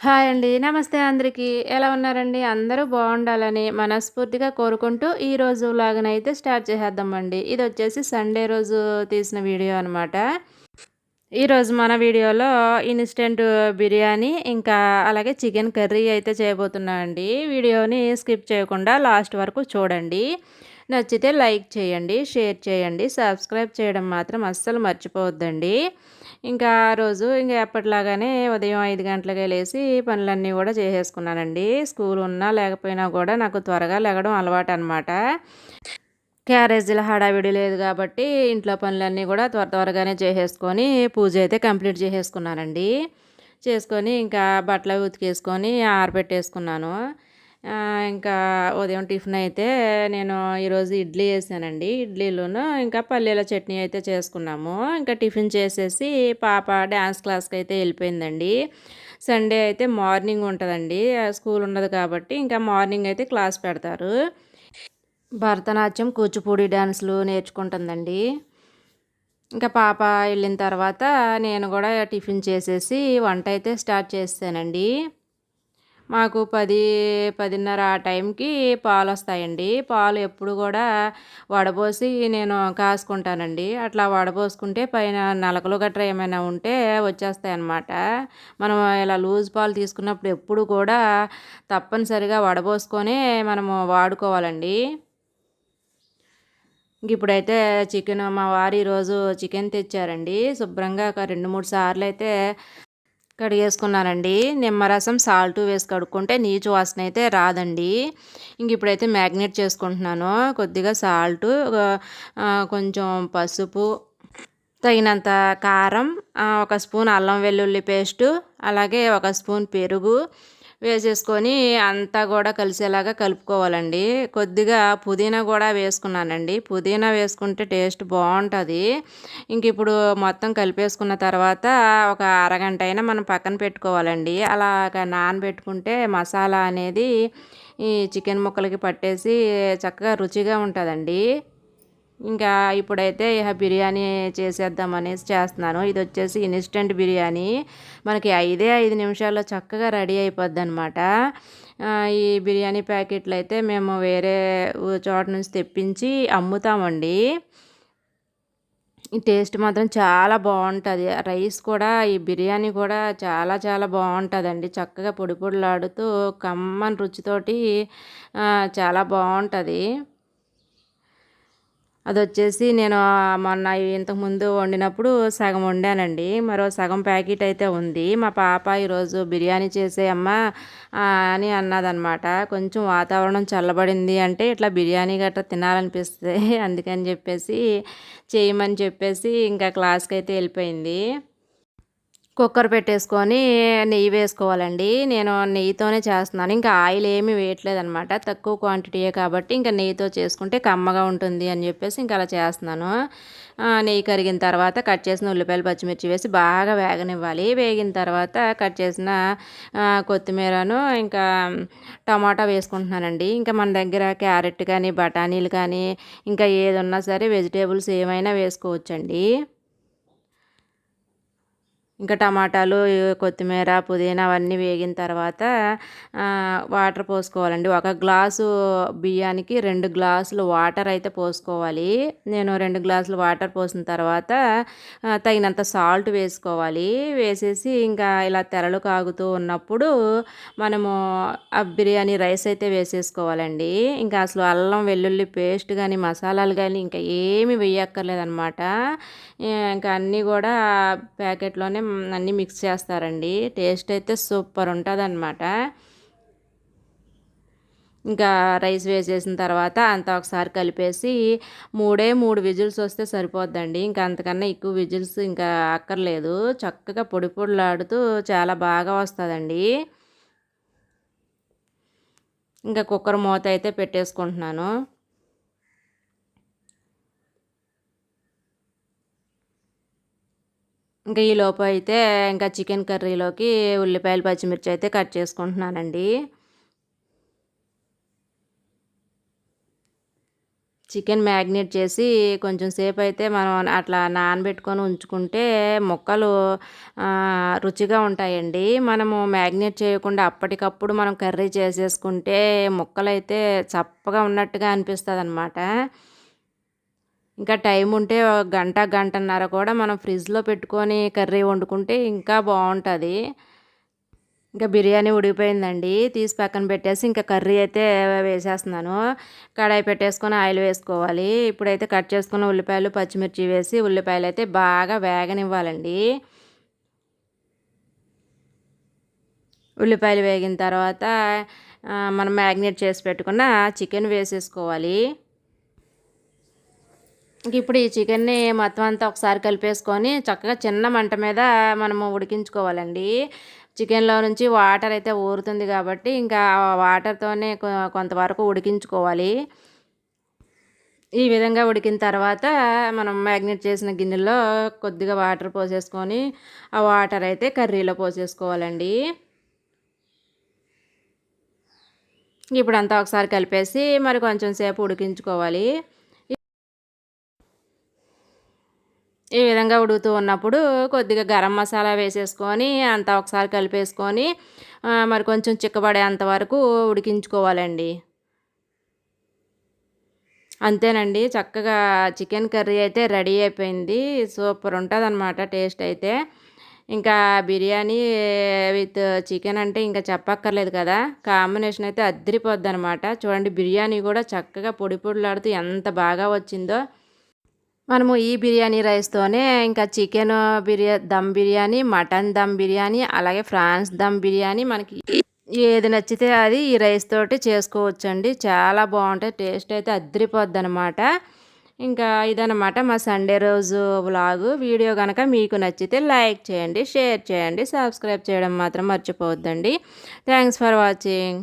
Hi అండి. నమస్తే అందరికీ. ఎలా ఉన్నారండి? అందరూ బాగుండాలని మనస్ఫూర్తిగా కోరుకుంటూ ఈ రోజు లాగనైతే స్టార్ట్ చేసేద్దామండి. ఇదొచ్చేసి సండే రోజు తీసిన వీడియో అనమాట. ఈరోజు మన వీడియోలో ఇన్‌స్టంట్ బిర్యానీ ఇంకా అలాగే చికెన్ కర్రీ అయితే చేయబోతున్నా అండి. వీడియోని స్కిప్ చేయకుండా లాస్ట్ వరకు చూడండి. నచ్చితే లైక్ చేయండి, షేర్ చేయండి, సబ్స్క్రైబ్ చేయడం మాత్రం అస్సలు మర్చిపోవద్దండి. ఇంకా ఆ రోజు ఇంకా ఎప్పటిలాగానే ఉదయం ఐదు గంటలకే లేచి పనులన్నీ కూడా చేసేసుకున్నానండి. స్కూల్ ఉన్నా లేకపోయినా కూడా నాకు త్వరగా లెగడం అలవాటు అనమాట క్యారేజీల హడావిడి లేదు కాబట్టి ఇంట్లో పనులన్నీ కూడా త్వర త్వరగానే చేసేసుకొని పూజ అయితే కంప్లీట్ చేసేసుకున్నానండి. చేసుకొని ఇంకా బట్టలు ఉతికేసుకొని ఆరబెట్టేసుకున్నాను. ఇంకా ఉదయం టిఫిన్ అయితే నేను ఈరోజు ఇడ్లీ వేసానండి ఇడ్లీలోను ఇంకా పల్లీల చట్నీ అయితే చేసుకున్నాము. ఇంకా టిఫిన్ చేసేసి పాప డ్యాన్స్ క్లాస్కి అయితే వెళ్ళిపోయిందండి. సండే అయితే మార్నింగ్ ఉంటుందండి. స్కూల్ ఉండదు కాబట్టి ఇంకా మార్నింగ్ అయితే క్లాస్ పెడతారు. భరతనాట్యం కూచిపూడి డ్యాన్స్లు నేర్చుకుంటుందండి. ఇంకా పాప వెళ్ళిన తర్వాత నేను కూడా టిఫిన్ చేసేసి వంట అయితే స్టార్ట్ చేస్తానండి. మాకు పది పదిన్నర ఆ టైంకి పాలు వస్తాయండి పాలు ఎప్పుడు కూడా వడబోసి నేను కాసుకుంటానండి. అట్లా వడబోసుకుంటే పైన నలకలు గట్రా ఏమైనా ఉంటే వచ్చేస్తాయి అన్నమాట మనం ఇలా లూజ్ పాలు తీసుకున్నప్పుడు ఎప్పుడు కూడా తప్పనిసరిగా వడబోసుకొని మనము వాడుకోవాలండి. ఇప్పుడైతే చికెన్ మా వారు ఈరోజు చికెన్ తెచ్చారండి. శుభ్రంగా ఒక రెండు మూడు సార్లు అయితే కడిగేసుకున్నానండి నిమ్మరసం సాల్ట్ వేసి కడుక్కుంటే నీచు వాసన అయితే రాదండి. ఇంక ఇప్పుడైతే మ్యాగ్నేట్ చేసుకుంటున్నాను. కొద్దిగా సాల్ట్ కొంచెం పసుపు తగినంత కారం ఒక స్పూన్ అల్లం వెల్లుల్లి పేస్టు అలాగే ఒక స్పూన్ పెరుగు వేసేసుకొని అంతా కూడా కలిసేలాగా కలుపుకోవాలండి. కొద్దిగా పుదీనా కూడా వేసుకున్నానండి. పుదీనా వేసుకుంటే టేస్ట్ బాగుంటుంది. ఇంక ఇప్పుడు మొత్తం కలిపేసుకున్న తర్వాత ఒక అరగంట అయినా మనం పక్కన పెట్టుకోవాలండి. అలాగ నానబెట్టుకుంటే మసాలా అనేది ఈ చికెన్ ముక్కలకి పట్టేసి చక్కగా రుచిగా ఉంటుందండి. ఇంకా ఇప్పుడైతే ఇక బిర్యానీ చేసేద్దాం అనేసి చేస్తున్నాను. ఇది వచ్చేసి ఇన్స్టెంట్ బిర్యానీ. మనకి ఐదే ఐదు నిమిషాల్లో చక్కగా రెడీ అయిపోద్ది అనమాట ఈ బిర్యానీ ప్యాకెట్లు అయితే మేము వేరే చోట నుంచి తెప్పించి అమ్ముతామండి. ఈ టేస్ట్ మాత్రం చాలా బాగుంటుంది. రైస్ కూడా ఈ బిర్యానీ కూడా చాలా చాలా బాగుంటుందండి. చక్కగా పొడి పొడిలాడుతూ కమ్మని రుచితోటి చాలా బాగుంటుంది. అది వచ్చేసి నేను మొన్న ఇంతకుముందు వండినప్పుడు సగం వండానండి. మరో సగం ప్యాకెట్ అయితే ఉంది. మా పాప ఈరోజు బిర్యానీ చేసే అమ్మ అని అన్నదనమాట. కొంచెం వాతావరణం చల్లబడింది అంటే ఇట్లా బిర్యానీ గట్రా తినాలనిపిస్తుంది అందుకని చెప్పేసి చేయమని చెప్పేసి ఇంకా క్లాస్కి అయితే వెళ్ళిపోయింది. కుక్కర్ పెట్టేసుకొని నెయ్యి వేసుకోవాలండి. నేను నెయ్యితోనే చేస్తున్నాను. ఇంకా ఆయిల్ ఏమీ వేయట్లేదు అనమాట తక్కువ క్వాంటిటీయే కాబట్టి ఇంకా నెయ్యితో చేసుకుంటే కమ్మగా ఉంటుంది అని చెప్పేసి ఇంకా అలా చేస్తున్నాను. నెయ్యి కరిగిన తర్వాత కట్ చేసిన ఉల్లిపాయలు పచ్చిమిర్చి వేసి బాగా వేగనివ్వాలి. వేగిన తర్వాత కట్ చేసిన కొత్తిమీరను ఇంకా టమాటా వేసుకుంటున్నానండి. ఇంకా మన దగ్గర క్యారెట్ కానీ బఠానీలు కానీ ఇంకా ఏదన్నా సరే వెజిటేబుల్స్ ఏమైనా వేసుకోవచ్చండి. ఇంకా టమాటాలు కొత్తిమీర పుదీనా అవన్నీ వేగిన తర్వాత వాటర్ పోసుకోవాలండి. ఒక గ్లాసు బియ్యానికి రెండు గ్లాసులు వాటర్ అయితే పోసుకోవాలి. నేను రెండు గ్లాసులు వాటర్ పోసిన తర్వాత తగినంత సాల్ట్ వేసుకోవాలి. వేసేసి ఇంకా ఇలా తెరలు కాగుతూ ఉన్నప్పుడు మనము ఆ బిర్యానీ రైస్ అయితే వేసేసుకోవాలండి. ఇంకా అసలు అల్లం వెల్లుల్లి పేస్ట్ కానీ మసాలాలు కానీ ఇంకా ఏమి వేయక్కర్లేదనమాట ఇంకా అన్నీ కూడా ప్యాకెట్లోనే అన్నీ మిక్స్ చేస్తారండి. టేస్ట్ అయితే సూపర్ ఉంటుంది అనమాట ఇంకా రైస్ వేసేసిన తర్వాత అంతా ఒకసారి కలిపేసి మూడే మూడు విజిల్స్ వస్తే సరిపోద్దండి. ఇంకా అంతకన్నా ఎక్కువ విజిల్స్ ఇంకా అక్కర్లేదు. చక్కగా పొడి పొడిలాడుతూ చాలా బాగా వస్తుందండి. ఇంకా కుక్కర్ మూత అయితే పెట్టేసుకుంటున్నాను. ఇంకా ఈ లోపు అయితే ఇంకా చికెన్ కర్రీలోకి ఉల్లిపాయలు పచ్చిమిర్చి అయితే కట్ చేసుకుంటున్నానండి. చికెన్ మ్యాగ్నేట్ చేసి కొంచెం సేపు అయితే మనం అట్లా నానబెట్టుకొని ఉంచుకుంటే ముక్కలు రుచిగా ఉంటాయండి. మనము మ్యాగ్నేట్ చేయకుండా అప్పటికప్పుడు మనం కర్రీ చేసేసుకుంటే ముక్కలు అయితే చప్పగా ఉన్నట్టుగా అనిపిస్తుంది అనమాట ఇంకా టైం ఉంటే గంట గంటన్నర కూడా మనం ఫ్రిడ్జ్లో పెట్టుకొని కర్రీ వండుకుంటే ఇంకా బాగుంటుంది ఇంకా బిర్యానీ ఉడికిపోయిందండి. తీసి పక్కన పెట్టేసి ఇంకా కర్రీ అయితే వేసేస్తున్నాను. కడాయి పెట్టేసుకొని ఆయిల్ వేసుకోవాలి. ఇప్పుడైతే కట్ చేసుకున్న ఉల్లిపాయలు పచ్చిమిర్చి వేసి ఉల్లిపాయలు అయితే బాగా వేగనివ్వాలండి. ఉల్లిపాయలు వేగిన తర్వాత మనం మ్యాగ్నేట్ చేసి పెట్టుకున్న చికెన్ వేసేసుకోవాలి. ఇప్పుడు ఈ చికెన్ని మొత్తం అంతా ఒకసారి కలిపేసుకొని చక్కగా చిన్న మంట మీద మనము ఉడికించుకోవాలండి. చికెన్లో నుంచి వాటర్ అయితే ఊరుతుంది కాబట్టి ఇంకా వాటర్తోనే కొంతవరకు ఉడికించుకోవాలి. ఈ విధంగా ఉడికిన తర్వాత మనం మ్యాగ్నెట్ చేసిన గిన్నెలో కొద్దిగా వాటర్ పోసేసుకొని ఆ వాటర్ అయితే కర్రీలో పోసేసుకోవాలండి. ఇప్పుడు అంతా ఒకసారి కలిపేసి మరి కొంచెం సేపు ఉడికించుకోవాలి. ఈ విధంగా ఉడుకుతూ ఉన్నప్పుడు కొద్దిగా గరం మసాలా వేసేసుకొని అంతా ఒకసారి కలిపేసుకొని మరి కొంచెం చిక్కబడేంత వరకు ఉడికించుకోవాలండి. అంతేనండి చక్కగా చికెన్ కర్రీ అయితే రెడీ అయిపోయింది సూపర్ ఉంటుంది అనమాట టేస్ట్ అయితే. ఇంకా బిర్యానీ విత్ చికెన్ అంటే ఇంకా చెప్పక్కర్లేదు కదా కాంబినేషన్ అయితే అద్దరిపోద్ది అనమాట చూడండి బిర్యానీ కూడా చక్కగా పొడి పొడిలాడుతూ ఎంత బాగా వచ్చిందో. మనము ఈ బిర్యానీ రైస్తోనే ఇంకా చికెన్ బిర్యా దమ్ బిర్యానీ మటన్ దమ్ బిర్యానీ అలాగే ఫ్రాన్స్ దమ్ బిర్యానీ మనకి ఏది నచ్చితే అది ఈ రైస్ తోటి చేసుకోవచ్చండి. చాలా బాగుంటుంది టేస్ట్ అయితే అద్దరిపోద్ది అనమాట ఇంకా ఇదనమాట మా సండే రోజు వ్లాగు. వీడియో కనుక మీకు నచ్చితే లైక్ చేయండి షేర్ చేయండి సబ్స్క్రైబ్ చేయడం మాత్రం మర్చిపోవద్దండి. Thanks for watching.